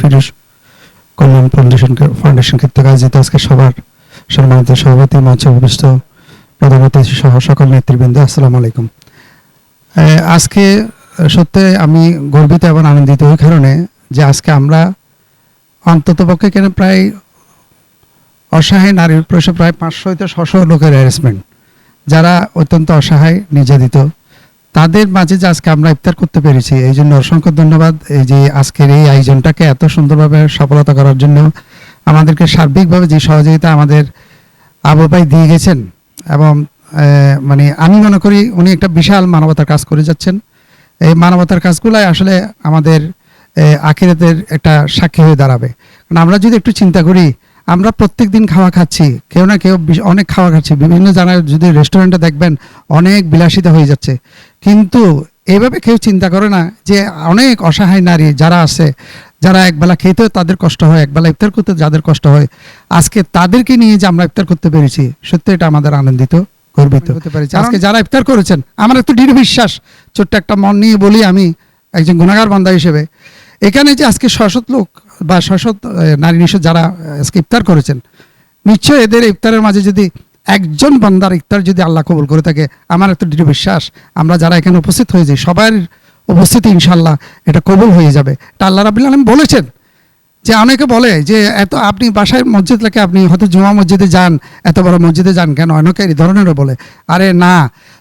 ফিরোজ কল্যাণ foundation foundation আজকে সবার সম্মানিত সভাপতি, মঞ্চ প্রধান অতিথি সহ সকল নেতৃবৃন্দ আলাইকুম। আজকে সত্যি আমি গর্বিত এবং আনন্দিত ওই কারণে যে আজকে আমরা অন্তত পক্ষে কেন প্রায় অসহায় নারীর প্রায় পাঁচশো হইতে ছশো লোকের হ্যারাসমেন্ট যারা অত্যন্ত অসহায়, নির্যাতিত তাদের মাঝে যে আজকে আমরা ইফতার করতে পেরেছি, এই জন্য অসংখ্য ধন্যবাদ। এই যে আজকের এই আয়োজনটাকে এত সুন্দরভাবে সফলতা করার জন্য আমাদেরকে সার্বিকভাবে যে সহযোগিতা আমাদের আবু ভাই দিয়ে গেছেন এবং মানে আমি মনে করি উনি একটা বিশাল মানবতার কাজ করে যাচ্ছেন। এই মানবতার কাজগুলাই আসলে আমাদের আখিরাতের একটা সাক্ষী হয়ে দাঁড়াবে। কারণ আমরা যদি একটু চিন্তা করি আমরা প্রত্যেক দিন খাওয়া খাচ্ছি কেউ না কেউ অনেক খাওয়া খাচ্ছি। বিভিন্ন জায়গায় যদি রেস্টুরেন্টে দেখবেন অনেক বিলাসিতা হয়ে যাচ্ছে। কিন্তু এভাবে কেউ চিন্তা করে না যে অনেক অসহায় নারী যারা আছে যারা একবেলা খেতেও তাদের কষ্ট হয় একবেলা ইফতার করতে যাদের কষ্ট হয় আজকে তাদেরকে নিয়ে যে আমরা ইফতার করতে পেরেছি সত্যি এটা আমাদের আনন্দিত গর্বিত। হতে পেরেছি। আজকে যারা ইফতার করেছেন আমার একটু দৃঢ় বিশ্বাস ছোট্ট একটা মন নিয়ে বলি আমি একজন গুণাগার বান্দা হিসেবে। এখানে যে আজকে শশত লোক বা শশত নারী নিষদ যারা ইফতার করেছেন নিশ্চয় এদের ইফতারের মাঝে যদি একজন বান্দার ইফতার যদি আল্লাহ কবুল করে থাকে, আমার একটা দৃঢ় বিশ্বাস, আমরা যারা এখানে উপস্থিত হয়ে যাই সবার উপস্থিতি ইনশাল্লাহ এটা কবুল হয়ে যাবে। এটা আল্লাহ রাবুল আলম বলেছেন যে অনেকে বলে যে এত আপনি বাসায় মসজিদ লেখে আপনি হয়তো জুমা মসজিদে যান, এত বড় মসজিদে যান কেন? অনেকে এই ধরনেরও বলে, আরে না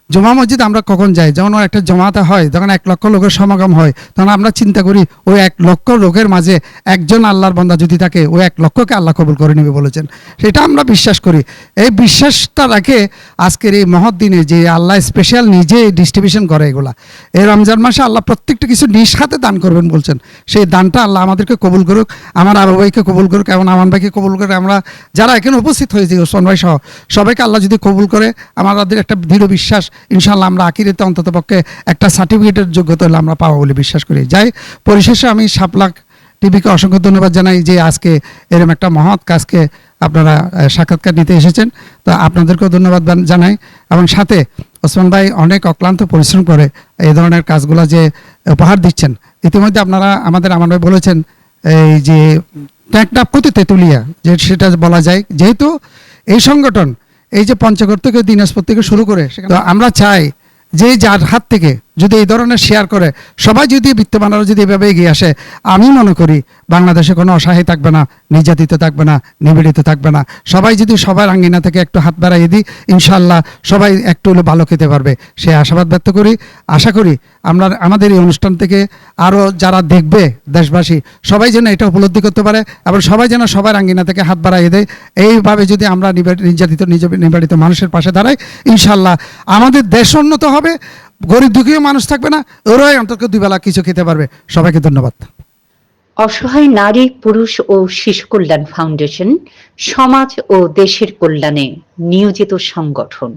জমা মসজিদ আমরা কখন যাই? যখন একটা জমাতে হয়, যখন এক লক্ষ লোকের সমাগম হয়, তখন আমরা চিন্তা করি, ওই এক লক্ষ লোকের মাঝে একজন আল্লাহর বন্দা যদি থাকে, ওই এক লক্ষকে আল্লাহ কবুল করে নেবে বলেছেন। সেটা আমরা বিশ্বাস করি। এই বিশ্বাসটা রাখে আজকের এই মহৎ দিনে যে আল্লাহ স্পেশাল নিজে ডিস্ট্রিবিউশন করে এগুলা। এই রমজান মাসে আল্লাহ প্রত্যেকটা কিছু নিজ হাতে দান করবেন বলছেন। সেই দানটা আল্লাহ আমাদেরকে কবুল করুক, আমার আবু ভাইকে কবুল করুক এবং আমান ভাইকে কবুল করুক, আমরা যারা এখানে উপস্থিত হয়েছি, ওসমান ভাই সহ, সবাইকে আল্লাহ যদি কবুল করে, আমাদের একটা দৃঢ় বিশ্বাস ইনশাল্লাহ আমরা আকিরিতে অন্তত পক্ষে একটা সার্টিফিকেটের যোগ্যতা হলে আমরা পাবো বলে বিশ্বাস করি। যাই পরিশেষে আমি সাপলাক টিভিকে অসংখ্য ধন্যবাদ জানাই যে আজকে এরকম একটা মহৎ কাজকে আপনারা সাক্ষাৎকার নিতে এসেছেন। তো আপনাদেরকেও ধন্যবাদ জানাই এবং সাথে ওসমান ভাই অনেক অক্লান্ত পরিশ্রম করে এই ধরনের কাজগুলো যে উপহার দিচ্ছেন। ইতিমধ্যে আপনারা আমাদের আমার ভাই বলেছেন, এই যে ট্যাঙ্কটাপ করতে তেঁতুলিয়া, যে সেটা বলা যায়। যেহেতু এই সংগঠন এই যে পঞ্চগড় থেকে দিনাজপুর থেকে শুরু করে আমরা চাই যে যার হাত থেকে যদি এই ধরনের শেয়ার করে, সবাই যদি বিত্তমানরা যদি এভাবে এগিয়ে আসে, আমি মনে করি বাংলাদেশে কোনো অসহায় থাকবে না, নির্যাতিত থাকবে না নিবেদিত থাকবে না। সবাই যদি সবার আঙ্গিনা থেকে একটু হাত বাড়াইয়ে দিই ইনশাল্লাহ সবাই একটু হলে ভালো খেতে পারবে। সে আশাবাদ ব্যক্ত করি। আশা করি আমরা, আমাদের এই অনুষ্ঠান থেকে আরও যারা দেখবে দেশবাসী, সবাই যেন এটা উপলব্ধি করতে পারে এবং সবাই যেন সবার আঙ্গিনা থেকে হাত বাড়াইয়ে দেয়। এইভাবে যদি আমরা নির্যাতিত নিবেদিত মানুষের পাশে দাঁড়াই ইনশাল্লাহ আমাদের দেশ উন্নত হবে। গরিব দুঃখীও মানুষ থাকবে না, ওরাই অন্তত দুবেলা কিছু খেতে পারবে। সবাইকে ধন্যবাদ। অসহায় নারী, পুরুষ ও শিশু কল্যাণ ফাউন্ডেশন, সমাজ ও দেশের কল্যাণে নিয়োজিত সংগঠন।